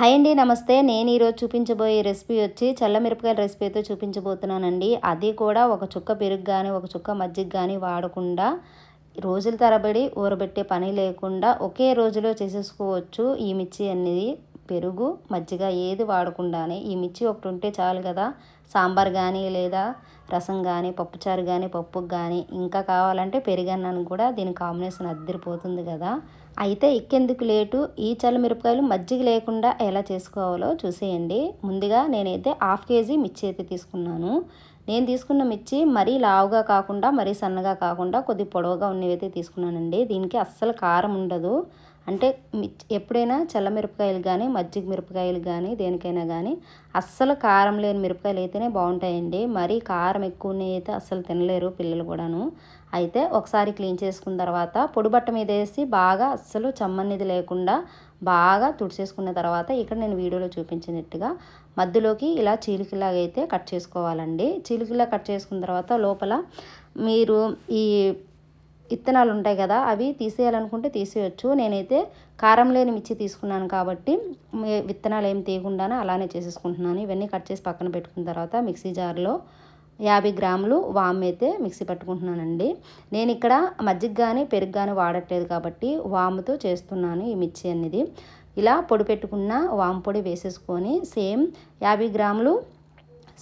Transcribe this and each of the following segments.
Hi అండి నమస్తే. నేను ఈరోజు చూపించబోయే రెసిపీ వచ్చి చల్లమిరపకాయల రెసిపీ అయితే చూపించబోతున్నానండి. అది కూడా ఒక చుక్క పెరుగు కానీ ఒక చుక్క మజ్జిగ కానీ వాడకుండా రోజుల తరబడి ఊరబెట్టే పని లేకుండా ఒకే రోజులో చేసేసుకోవచ్చు ఈ మిర్చి అనేది. పెరుగు మజ్జిగ ఏది వాడకుండానే ఈ మిర్చి ఒకటి ఉంటే చాలు కదా సాంబార్ కానీ లేదా రసం కానీ పప్పుచారు కానీ పప్పుకు కానీ ఇంకా కావాలంటే పెరుగన్నాను కూడా దీని కాంబినేషన్ అద్దరిపోతుంది కదా అయితే ఎక్కేందుకు లేటు? ఈ చల్లమిరపకాయలు మజ్జిగ లేకుండా ఎలా చేసుకోవాలో చూసేయండి. ముందుగా నేనైతే హాఫ్ కేజీ మిర్చి అయితే తీసుకున్నాను. నేను తీసుకున్న మిర్చి మరీ లావుగా కాకుండా మరీ సన్నగా కాకుండా కొద్ది పొడవుగా ఉన్నవి అయితే తీసుకున్నానండి. దీనికి అస్సలు కారం ఉండదు. అంటే ఎప్పుడైనా చల్లమిరపకాయలు కానీ మజ్జిగ మిరపకాయలు కానీ దేనికైనా కానీ అస్సలు కారం లేని మిరపకాయలు అయితేనే బాగుంటాయండి. మరీ కారం ఎక్కువ అయితే అస్సలు తినలేరు పిల్లలు కూడాను. అయితే ఒకసారి క్లీన్ చేసుకున్న తర్వాత పొడి బట్ట మీద వేసి బాగా అస్సలు చమ్మనిది లేకుండా బాగా తుడిచేసుకున్న తర్వాత ఇక్కడ నేను వీడియోలో చూపించినట్టుగా మధ్యలోకి ఇలా చీలికలాగా అయితే కట్ చేసుకోవాలండి. చీలికలా కట్ చేసుకున్న తర్వాత లోపల మీరు ఈ విత్తనాలు ఉంటాయి కదా అవి తీసేయాలనుకుంటే తీసేయచ్చు. నేనైతే కారం లేని మిర్చి తీసుకున్నాను కాబట్టి విత్తనాలు ఏం తీయకుండానే అలానే చేసేసుకుంటున్నాను. ఇవన్నీ కట్ చేసి పక్కన పెట్టుకున్న తర్వాత మిక్సీ జార్లో యాభై గ్రాములు వామ్ అయితే మిక్సీ పట్టుకుంటున్నానండి. నేను ఇక్కడ మజ్జిగ కానీ పెరుగు కానీ వాడట్లేదు కాబట్టి వాముతో చేస్తున్నాను ఈ మిర్చి అనేది. ఇలా పొడి పెట్టుకున్న వామ్ పొడి వేసేసుకొని సేమ్ యాభై గ్రాములు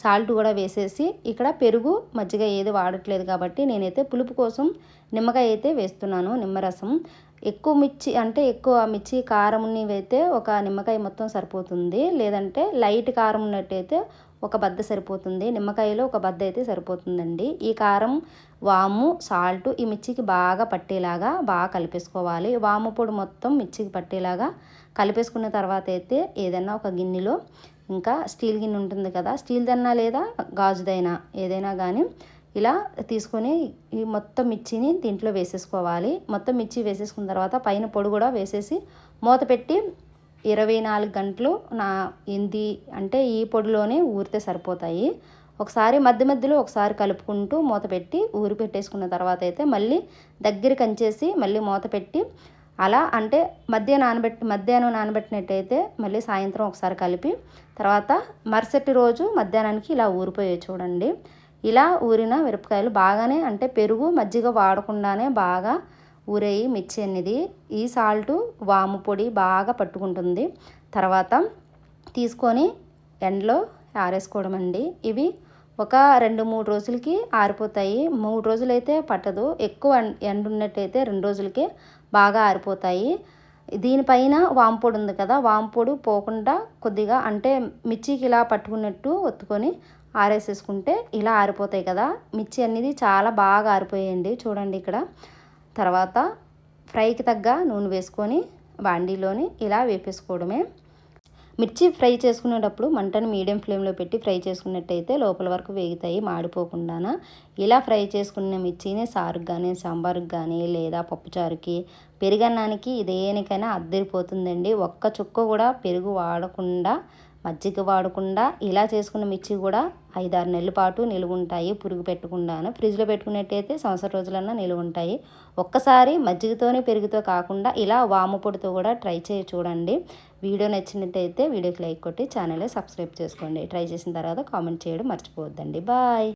సాల్ట్ కూడా వేసేసి ఇక్కడ పెరుగు మజ్జిగ ఏది వాడట్లేదు కాబట్టి నేనైతే పులుపు కోసం నిమ్మకాయ అయితే వేస్తున్నాను నిమ్మరసం. ఎక్కువ మిర్చి అంటే ఎక్కువ మిర్చి కారం అయితే ఒక నిమ్మకాయ మొత్తం సరిపోతుంది. లేదంటే లైట్ కారం ఉన్నట్టయితే ఒక బద్ద సరిపోతుంది. నిమ్మకాయలో ఒక బద్ద అయితే సరిపోతుందండి. ఈ కారం వాము సాల్ట్ ఈ మిర్చికి బాగా పట్టేలాగా బాగా కలిపేసుకోవాలి. వాము పొడి మొత్తం మిర్చికి పట్టేలాగా కలిపేసుకున్న తర్వాత అయితే ఏదైనా ఒక గిన్నెలో ఇంకా స్టీల్ గిన్నె ఉంటుంది కదా స్టీల్దైనా లేదా గాజుదైనా ఏదైనా కానీ ఇలా తీసుకొని ఈ మొత్తం మిర్చిని దీంట్లో వేసేసుకోవాలి. మొత్తం మిర్చి వేసేసుకున్న తర్వాత పైన పొడి కూడా వేసేసి మూత పెట్టి ఇరవై నాలుగు గంటలు నా ఇంది అంటే ఈ పొడిలోనే ఊరితే సరిపోతాయి. ఒకసారి మధ్య మధ్యలో ఒకసారి కలుపుకుంటూ మూత పెట్టి ఊరి పెట్టేసుకున్న తర్వాత అయితే మళ్ళీ దగ్గర కంచేసి మళ్ళీ మూత పెట్టి అలా అంటే మధ్య నానబెట్టి మధ్యాహ్నం నానబెట్టినట్టయితే మళ్ళీ సాయంత్రం ఒకసారి కలిపి తర్వాత మరుసటి రోజు మధ్యాహ్నానికి ఇలా ఊరిపోయే చూడండి. ఇలా ఊరిన మిరపకాయలు బాగానే అంటే పెరుగు మజ్జిగ వాడకుండానే బాగా ఊరేయి మిర్చి అనేది ఈ సాల్టు వాము పొడి బాగా పట్టుకుంటుంది. తర్వాత తీసుకొని ఎండలో ఆరేసుకోవడం అండి. ఇవి ఒక రెండు మూడు రోజులకి ఆరిపోతాయి. మూడు రోజులైతే పట్టదు. ఎక్కువ ఎండ ఉన్నట్టయితే రెండు రోజులకే బాగా ఆరిపోతాయి. దీనిపైన వాంపొడి ఉంది కదా వాంపొడి పోకుండా కొద్దిగా అంటే మిర్చికి ఇలా పట్టుకున్నట్టు ఒత్తుకొని ఆరేసేసుకుంటే ఇలా ఆరిపోతాయి కదా. మిర్చి అనేది చాలా బాగా ఆరిపోయాయండి చూడండి ఇక్కడ. తర్వాత ఫ్రైకి తగ్గ నూనె వేసుకొని బాండీలోని ఇలా వేపేసుకోవడమే. మిర్చి ఫ్రై చేసుకునేటప్పుడు మంటను మీడియం ఫ్లేమ్లో పెట్టి ఫ్రై చేసుకున్నట్టయితే లోపల వరకు వేగుతాయి మాడిపోకుండా ఇలా ఫ్రై చేసుకున్న మిర్చిని సారుకు కానీ సాంబారుకు కానీ లేదా పప్పుచారుకి పెరుగన్నానికి దేనికైనా అద్దరిపోతుందండి. ఒక్క చుక్క కూడా పెరుగు వాడకుండా మజ్జిగ వాడకుండా ఇలా చేసుకున్న మిర్చి కూడా ఐదారు నెలల పాటు నిలువ ఉంటాయి పురుగు పెట్టకుండాను. ఫ్రిడ్జ్లో పెట్టుకున్నట్టయితే సంవత్సరం రోజులన్నా నిలువ ఉంటాయి. ఒక్కసారి మజ్జిగతోనే పెరుగుతో కాకుండా ఇలా వాము పొడితో కూడా ట్రై చేయి చూడండి. వీడియో నచ్చినట్టయితే వీడియోకి లైక్ కొట్టి ఛానల్ సబ్స్క్రైబ్ చేసుకోండి. ట్రై చేసిన తర్వాత కామెంట్ చేయడం మర్చిపోవద్దండి. బాయ్!